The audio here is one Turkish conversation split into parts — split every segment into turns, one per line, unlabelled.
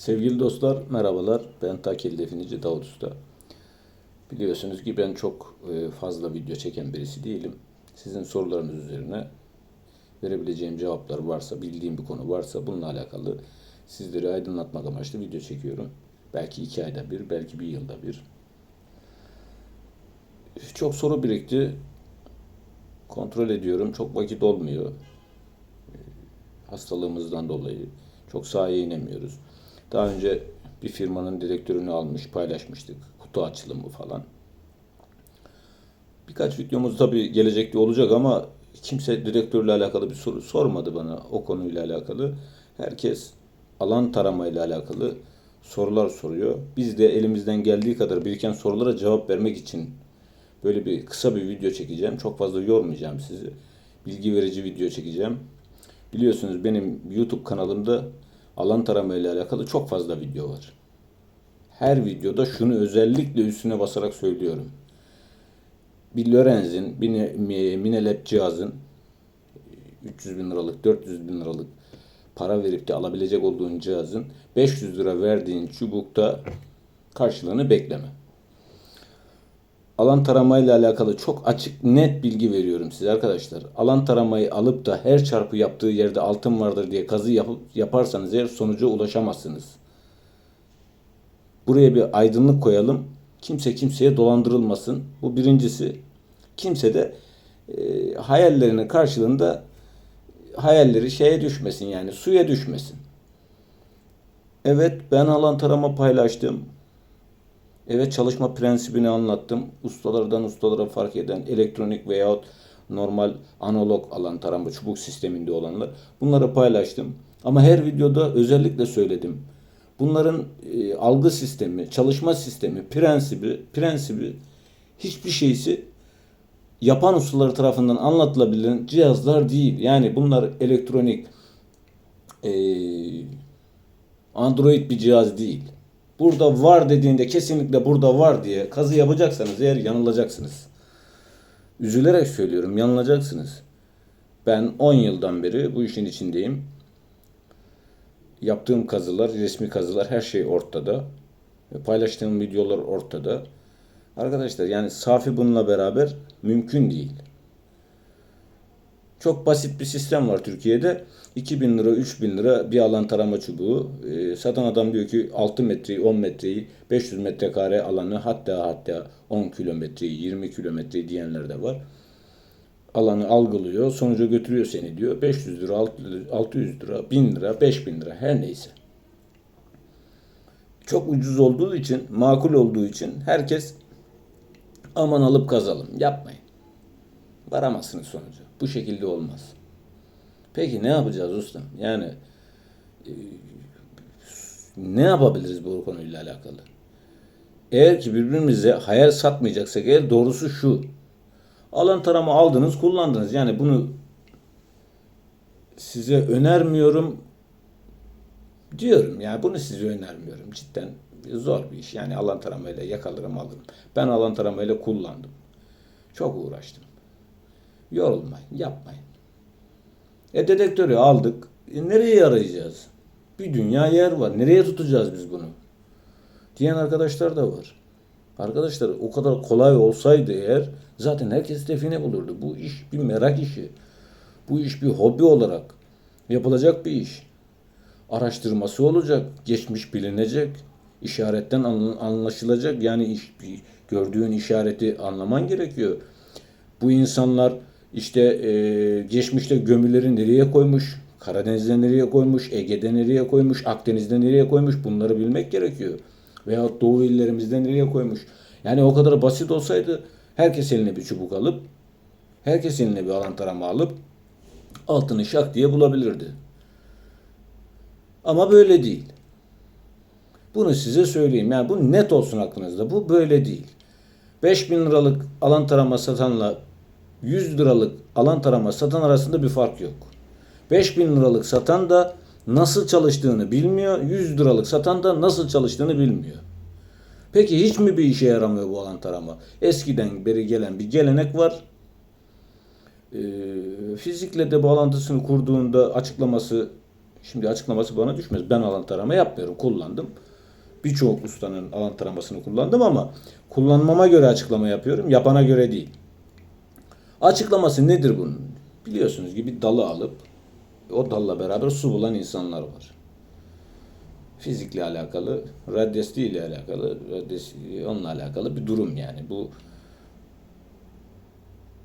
Sevgili dostlar, merhabalar. Ben Takil Definici Davut Usta. Biliyorsunuz ki ben çok e, fazla video çeken birisi değilim. Sizin sorularınız üzerine verebileceğim cevaplar varsa, bildiğim bir konu varsa bununla alakalı sizleri aydınlatmak amaçlı video çekiyorum. Belki iki ayda bir, belki bir yılda bir. Çok soru birikti. Kontrol ediyorum. Çok vakit olmuyor hastalığımızdan dolayı çok sahaya inemiyoruz. Daha önce bir firmanın direktörünü almış, paylaşmıştık. Kutu açılımı falan. Birkaç videomuz tabii gelecekte olacak ama kimse direktörle alakalı bir soru sormadı bana o konuyla alakalı. Herkes alan taramayla alakalı sorular soruyor. Biz de elimizden geldiği kadar biriken sorulara cevap vermek için böyle bir kısa bir video çekeceğim. Çok fazla yormayacağım sizi. Bilgi verici video çekeceğim. Biliyorsunuz benim YouTube kanalımda alan tarama ile alakalı çok fazla video var. Her videoda şunu özellikle üstüne basarak söylüyorum. Bir Lorenz'in, bir Ne- Minelab cihazın 300 bin liralık, 400 bin liralık para verip de alabilecek olduğun cihazın 500 lira verdiğin çubukta karşılığını bekleme. Alan taramayla alakalı çok açık net bilgi veriyorum size arkadaşlar. Alan taramayı alıp da her çarpı yaptığı yerde altın vardır diye kazı yapıp yaparsanız eğer sonuca ulaşamazsınız. Buraya bir aydınlık koyalım. Kimse kimseye dolandırılmasın. Bu birincisi. Kimse de e, hayallerinin karşılığında hayalleri şeye düşmesin yani suya düşmesin. Evet ben alan tarama paylaştım. Evet çalışma prensibini anlattım. Ustalardan ustalara fark eden elektronik veyahut normal analog alan tarama çubuk sisteminde olanlar. Bunları paylaştım. Ama her videoda özellikle söyledim. Bunların e, algı sistemi, çalışma sistemi, prensibi, prensibi hiçbir şeysi yapan ustalar tarafından anlatılabilen cihazlar değil. Yani bunlar elektronik e, Android bir cihaz değil. Burada var dediğinde kesinlikle burada var diye kazı yapacaksanız eğer yanılacaksınız. Üzülerek söylüyorum yanılacaksınız. Ben 10 yıldan beri bu işin içindeyim. Yaptığım kazılar, resmi kazılar her şey ortada. Paylaştığım videolar ortada. Arkadaşlar yani safi bununla beraber mümkün değil. Çok basit bir sistem var Türkiye'de. 2000 lira, 3000 lira bir alan tarama çubuğu. Ee, satan adam diyor ki 6 metreyi, 10 metreyi, 500 metrekare alanı hatta hatta 10 kilometreyi, 20 kilometreyi diyenler de var. Alanı algılıyor, sonuca götürüyor seni diyor. 500 lira, 600 lira, 1000 lira, 5000 lira her neyse. Çok ucuz olduğu için, makul olduğu için herkes aman alıp kazalım. Yapmayın. Varamazsınız sonuca. Bu şekilde olmaz. Peki ne yapacağız ustam? Yani e, ne yapabiliriz bu konuyla alakalı? Eğer ki birbirimize hayal satmayacaksak eğer doğrusu şu. Alan tarama aldınız, kullandınız. Yani bunu size önermiyorum diyorum. Yani bunu size önermiyorum. Cidden zor bir iş. Yani alan taramayla yakalarım alırım. Ben alan taramayla kullandım. Çok uğraştım. Yorulmayın, yapmayın. E dedektörü aldık. E, nereye arayacağız? Bir dünya yer var. Nereye tutacağız biz bunu? Diyen arkadaşlar da var. Arkadaşlar o kadar kolay olsaydı eğer zaten herkes define bulurdu. Bu iş bir merak işi. Bu iş bir hobi olarak yapılacak bir iş. Araştırması olacak, geçmiş bilinecek, işaretten anla- anlaşılacak. Yani iş, gördüğün işareti anlaman gerekiyor. Bu insanlar işte e, geçmişte gömüleri nereye koymuş, Karadeniz'de nereye koymuş, Ege'de nereye koymuş, Akdeniz'de nereye koymuş bunları bilmek gerekiyor. Veyahut Doğu illerimizde nereye koymuş. Yani o kadar basit olsaydı herkes eline bir çubuk alıp, herkes eline bir alan tarama alıp altını şak diye bulabilirdi. Ama böyle değil. Bunu size söyleyeyim. Yani bu net olsun aklınızda. Bu böyle değil. 5000 liralık alan tarama satanla 100 liralık alan tarama satan arasında bir fark yok. 5000 liralık satan da nasıl çalıştığını bilmiyor. 100 liralık satan da nasıl çalıştığını bilmiyor. Peki hiç mi bir işe yaramıyor bu alan tarama? Eskiden beri gelen bir gelenek var. Ee, fizikle de bağlantısını kurduğunda açıklaması Şimdi açıklaması bana düşmez. Ben alan tarama yapmıyorum. Kullandım. Birçok ustanın alan taramasını kullandım ama kullanmama göre açıklama yapıyorum. Yapana göre değil. Açıklaması nedir bunun? Biliyorsunuz gibi dalı alıp o dalla beraber su bulan insanlar var. Fizikle alakalı, radyasyon ile alakalı, radyasyon- onunla alakalı bir durum yani. Bu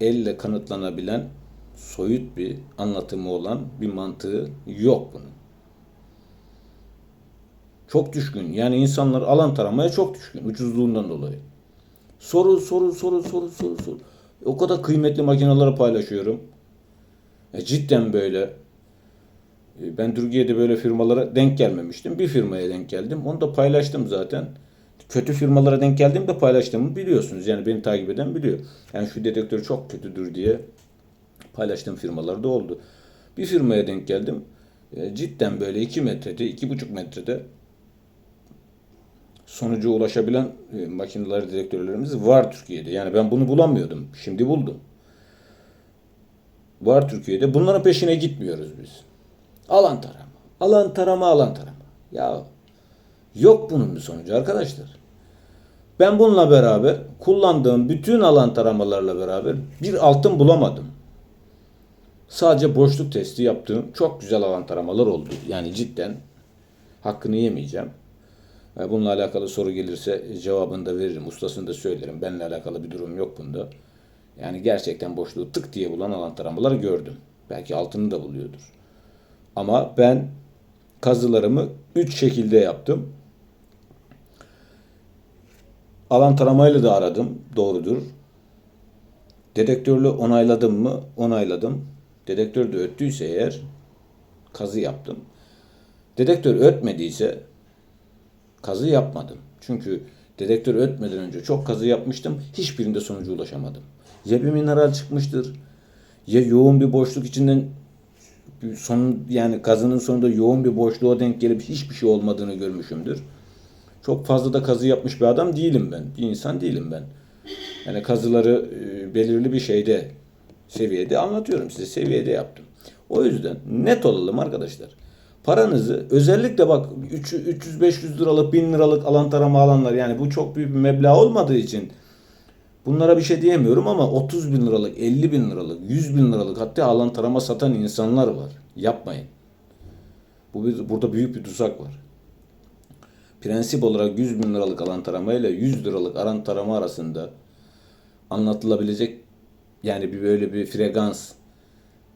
elle kanıtlanabilen soyut bir anlatımı olan bir mantığı yok bunun. Çok düşkün. Yani insanlar alan taramaya çok düşkün. Ucuzluğundan dolayı. Soru, soru, soru, soru, soru, soru. O kadar kıymetli makineleri paylaşıyorum. E, cidden böyle. E, Ben Türkiye'de böyle firmalara denk gelmemiştim. Bir firmaya denk geldim. Onu da paylaştım zaten. Kötü firmalara denk geldiğimde paylaştığımı biliyorsunuz. Yani beni takip eden biliyor. Yani şu dedektör çok kötüdür diye paylaştığım firmalar da oldu. Bir firmaya denk geldim. E, Cidden böyle 2 metrede, 2,5 metrede sonuca ulaşabilen e, makineler, dedektörlerimiz var Türkiye'de. Yani ben bunu bulamıyordum. Şimdi buldum. Var Türkiye'de. Bunların peşine gitmiyoruz biz. Alan tarama. Alan tarama, alan tarama. Ya yok bunun bir sonucu arkadaşlar. Ben bununla beraber kullandığım bütün alan taramalarla beraber bir altın bulamadım. Sadece boşluk testi yaptığım çok güzel alan taramalar oldu. Yani cidden hakkını yemeyeceğim. E, Bununla alakalı soru gelirse cevabını da veririm. Ustasını da söylerim. Benimle alakalı bir durum yok bunda. Yani gerçekten boşluğu tık diye bulan alan taramaları gördüm. Belki altını da buluyordur. Ama ben kazılarımı 3 şekilde yaptım. Alan taramayla da aradım. Doğrudur. Dedektörlü onayladım mı? Onayladım. Dedektör de öttüyse eğer kazı yaptım. Dedektör ötmediyse kazı yapmadım. Çünkü dedektör ötmeden önce çok kazı yapmıştım. Hiçbirinde sonuca ulaşamadım. Ya bir mineral çıkmıştır. Ya yoğun bir boşluk içinden son yani kazının sonunda yoğun bir boşluğa denk gelip hiçbir şey olmadığını görmüşümdür. Çok fazla da kazı yapmış bir adam değilim ben. Bir insan değilim ben. Yani kazıları e, belirli bir şeyde seviyede anlatıyorum size. Seviyede yaptım. O yüzden net olalım arkadaşlar. Paranızı özellikle bak 300-500 liralık 1000 liralık alan tarama alanlar yani bu çok büyük bir meblağ olmadığı için bunlara bir şey diyemiyorum ama 30 bin liralık 50 bin liralık 100 bin liralık hatta alan tarama satan insanlar var. Yapmayın. Bu bir, burada büyük bir tuzak var. Prensip olarak 100 bin liralık alan tarama ile 100 liralık alan tarama arasında anlatılabilecek yani bir böyle bir frekans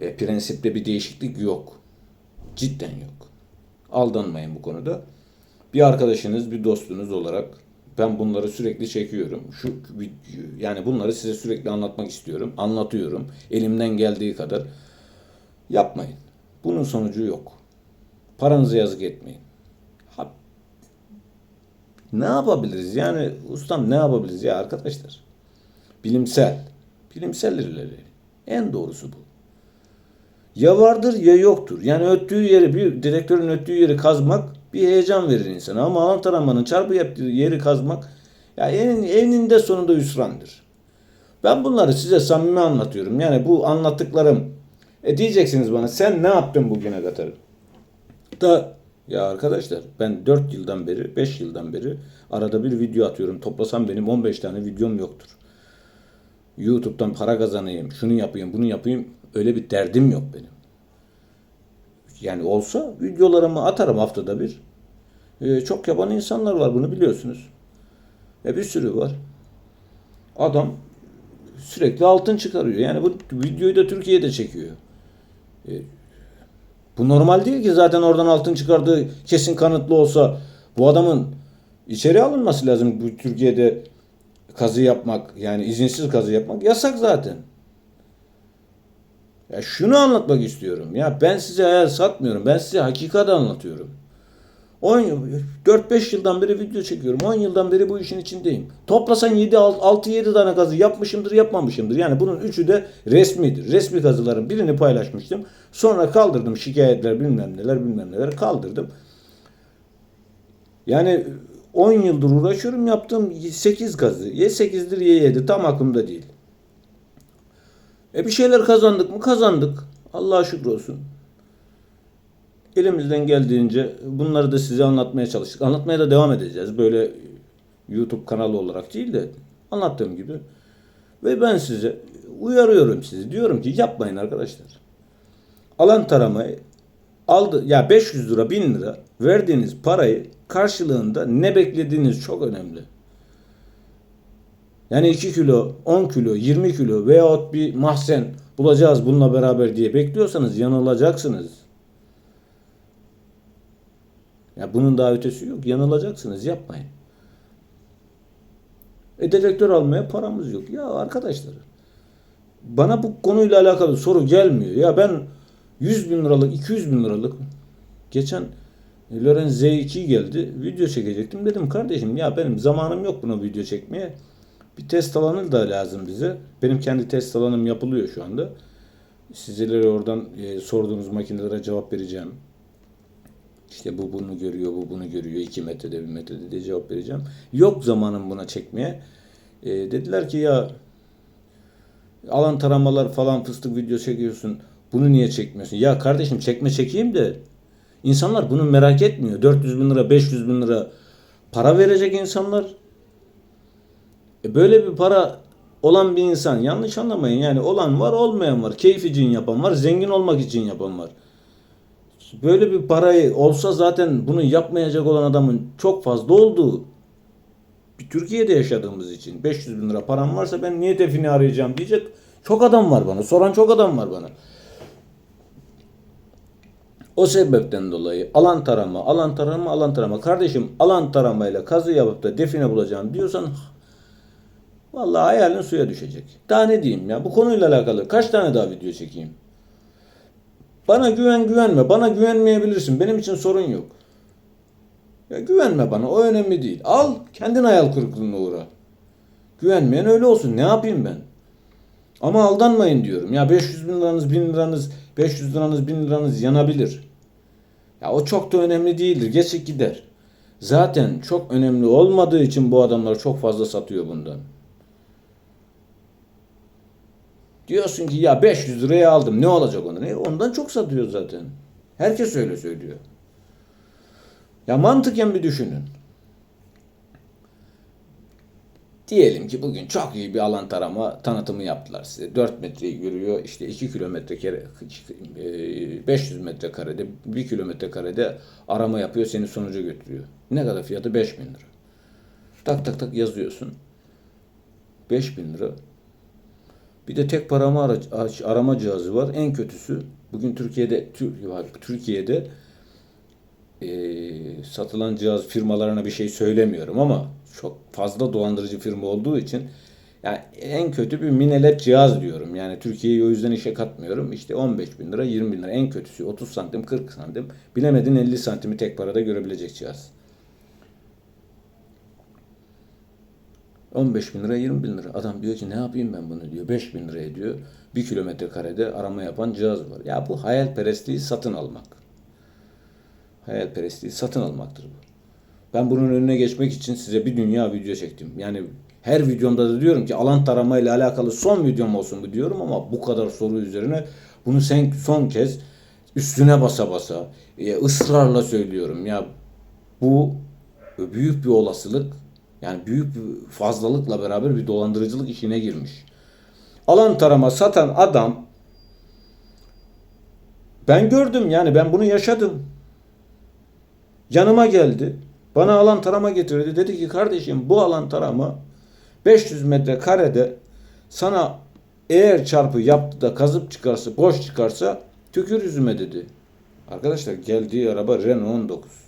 e, prensipte bir değişiklik yok. Cidden yok. Aldanmayın bu konuda. Bir arkadaşınız, bir dostunuz olarak ben bunları sürekli çekiyorum. Şu yani bunları size sürekli anlatmak istiyorum. Anlatıyorum. Elimden geldiği kadar. Yapmayın. Bunun sonucu yok. Paranızı yazık etmeyin. Ha, ne yapabiliriz? Yani ustam ne yapabiliriz ya arkadaşlar? Bilimsel. Bilimsel. En doğrusu bu. Ya vardır ya yoktur. Yani öttüğü yeri, bir dedektörün öttüğü yeri kazmak bir heyecan verir insana. Ama alan taramanın çarpı yaptığı yeri kazmak ya en, eninde sonunda hüsrandır. Ben bunları size samimi anlatıyorum. Yani bu anlattıklarım e diyeceksiniz bana sen ne yaptın bugüne kadar? Da ya arkadaşlar ben 4 yıldan beri 5 yıldan beri arada bir video atıyorum. Toplasam benim 15 tane videom yoktur. YouTube'dan para kazanayım, şunu yapayım, bunu yapayım öyle bir derdim yok benim. Yani olsa videolarımı atarım haftada bir. Ee, çok yaban insanlar var bunu biliyorsunuz. E bir sürü var. Adam sürekli altın çıkarıyor. Yani bu videoyu da Türkiye'de çekiyor. E, bu normal değil ki zaten oradan altın çıkardığı kesin kanıtlı olsa bu adamın içeri alınması lazım. Bu Türkiye'de kazı yapmak yani izinsiz kazı yapmak yasak zaten. Ya şunu anlatmak istiyorum. Ya ben size hayal satmıyorum. Ben size hakikat anlatıyorum. 10 4-5 yıldan beri video çekiyorum. 10 yıldan beri bu işin içindeyim. Toplasan 7 6 7 tane kazı yapmışımdır, yapmamışımdır. Yani bunun üçü de resmidir. Resmi kazıların birini paylaşmıştım. Sonra kaldırdım şikayetler bilmem neler bilmem neler kaldırdım. Yani 10 yıldır uğraşıyorum yaptığım 8 kazı. Ya 8'dir ya 7 tam aklımda değil. E bir şeyler kazandık mı? Kazandık. Allah'a şükür olsun. elimizden geldiğince bunları da size anlatmaya çalıştık. Anlatmaya da devam edeceğiz. Böyle YouTube kanalı olarak değil de anlattığım gibi. Ve ben size uyarıyorum sizi. Diyorum ki yapmayın arkadaşlar. Alan taramayı aldı ya 500 lira 1000 lira verdiğiniz parayı karşılığında ne beklediğiniz çok önemli. Yani 2 kilo, 10 kilo, 20 kilo veyahut bir mahzen bulacağız bununla beraber diye bekliyorsanız yanılacaksınız. Ya bunun daha ötesi yok. Yanılacaksınız. Yapmayın. E dedektör almaya paramız yok. Ya arkadaşlar bana bu konuyla alakalı soru gelmiyor. Ya ben 100 bin liralık, 200 bin liralık geçen Lorenz Z2 geldi. Video çekecektim. Dedim kardeşim ya benim zamanım yok buna video çekmeye. Bir test alanı da lazım bize. Benim kendi test alanım yapılıyor şu anda. Sizlere oradan e, sorduğunuz makinelere cevap vereceğim. İşte bu bunu görüyor, bu bunu görüyor. 2 metrede, 1 metrede diye cevap vereceğim. Yok zamanım buna çekmeye. E, dediler ki ya alan taramalar falan fıstık video çekiyorsun. Bunu niye çekmiyorsun? Ya kardeşim çekme çekeyim de insanlar bunu merak etmiyor. 400 bin lira, 500 bin lira para verecek insanlar. E böyle bir para olan bir insan yanlış anlamayın yani olan var olmayan var. Keyif için yapan var, zengin olmak için yapan var. Böyle bir parayı olsa zaten bunu yapmayacak olan adamın çok fazla olduğu Türkiye'de yaşadığımız için 500 bin lira param varsa ben niye defini arayacağım diyecek çok adam var bana. Soran çok adam var bana. O sebepten dolayı alan tarama, alan tarama, alan tarama. Kardeşim alan taramayla kazı yapıp da define bulacağım diyorsan vallahi hayalin suya düşecek. Daha ne diyeyim ya bu konuyla alakalı kaç tane daha video çekeyim? Bana güven güvenme. Bana güvenmeyebilirsin. Benim için sorun yok. Ya güvenme bana. O önemli değil. Al kendin hayal kırıklığına uğra. Güvenmeyen öyle olsun. Ne yapayım ben? Ama aldanmayın diyorum. Ya 500 bin liranız, 1000 liranız, 500 liranız, 1000 liranız yanabilir. Ya o çok da önemli değildir. Geçip gider. Zaten çok önemli olmadığı için bu adamlar çok fazla satıyor bundan. Diyorsun ki ya 500 liraya aldım ne olacak ona? Ne? Ondan çok satıyor zaten. Herkes öyle söylüyor. Ya mantıken bir düşünün. Diyelim ki bugün çok iyi bir alan tarama tanıtımı yaptılar size. 4 metreyi görüyor. işte 2 kilometre kere 500 metre karede 1 kilometre karede arama yapıyor seni sonuca götürüyor. Ne kadar fiyatı? 5000 lira. Tak tak tak yazıyorsun. 5000 lira. Bir de tek parama ara- arama cihazı var. En kötüsü bugün Türkiye'de Türkiye'de e, satılan cihaz firmalarına bir şey söylemiyorum ama çok fazla dolandırıcı firma olduğu için yani en kötü bir minelep cihaz diyorum. Yani Türkiye'yi o yüzden işe katmıyorum. İşte 15 bin lira, 20 bin lira en kötüsü 30 santim, 40 santim. Bilemedin 50 santimi tek parada görebilecek cihaz. 15 bin lira 20 bin lira. Adam diyor ki ne yapayım ben bunu diyor. 5 bin liraya diyor. 1 kilometre karede arama yapan cihaz var. Ya bu hayalperestliği satın almak. Hayalperestliği satın almaktır bu. Ben bunun önüne geçmek için size bir dünya video çektim. Yani her videomda da diyorum ki alan tarama ile alakalı son videom olsun bu diyorum ama bu kadar soru üzerine bunu sen son kez üstüne basa basa e, ısrarla söylüyorum. Ya bu büyük bir olasılık yani büyük bir fazlalıkla beraber bir dolandırıcılık işine girmiş. Alan tarama satan adam ben gördüm yani ben bunu yaşadım. Yanıma geldi. Bana alan tarama getirdi. Dedi ki kardeşim bu alan tarama 500 metre karede sana eğer çarpı yaptı da kazıp çıkarsa boş çıkarsa tükür yüzüme dedi. Arkadaşlar geldiği araba Renault 19.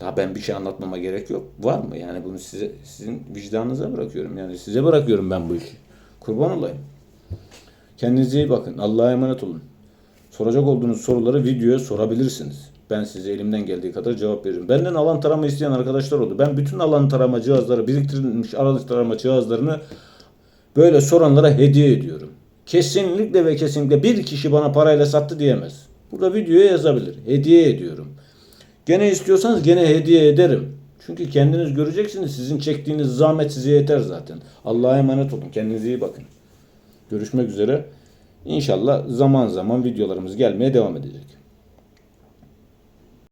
Daha ben bir şey anlatmama gerek yok. Var mı? Yani bunu size sizin vicdanınıza bırakıyorum. Yani size bırakıyorum ben bu işi. Kurban olayım. Kendinize iyi bakın. Allah'a emanet olun. Soracak olduğunuz soruları videoya sorabilirsiniz. Ben size elimden geldiği kadar cevap veririm. Benden alan tarama isteyen arkadaşlar oldu. Ben bütün alan tarama cihazları, biriktirilmiş alan tarama cihazlarını böyle soranlara hediye ediyorum. Kesinlikle ve kesinlikle bir kişi bana parayla sattı diyemez. Burada videoya yazabilir. Hediye ediyorum. Gene istiyorsanız gene hediye ederim. Çünkü kendiniz göreceksiniz. Sizin çektiğiniz zahmet size yeter zaten. Allah'a emanet olun. Kendinize iyi bakın. Görüşmek üzere. İnşallah zaman zaman videolarımız gelmeye devam edecek.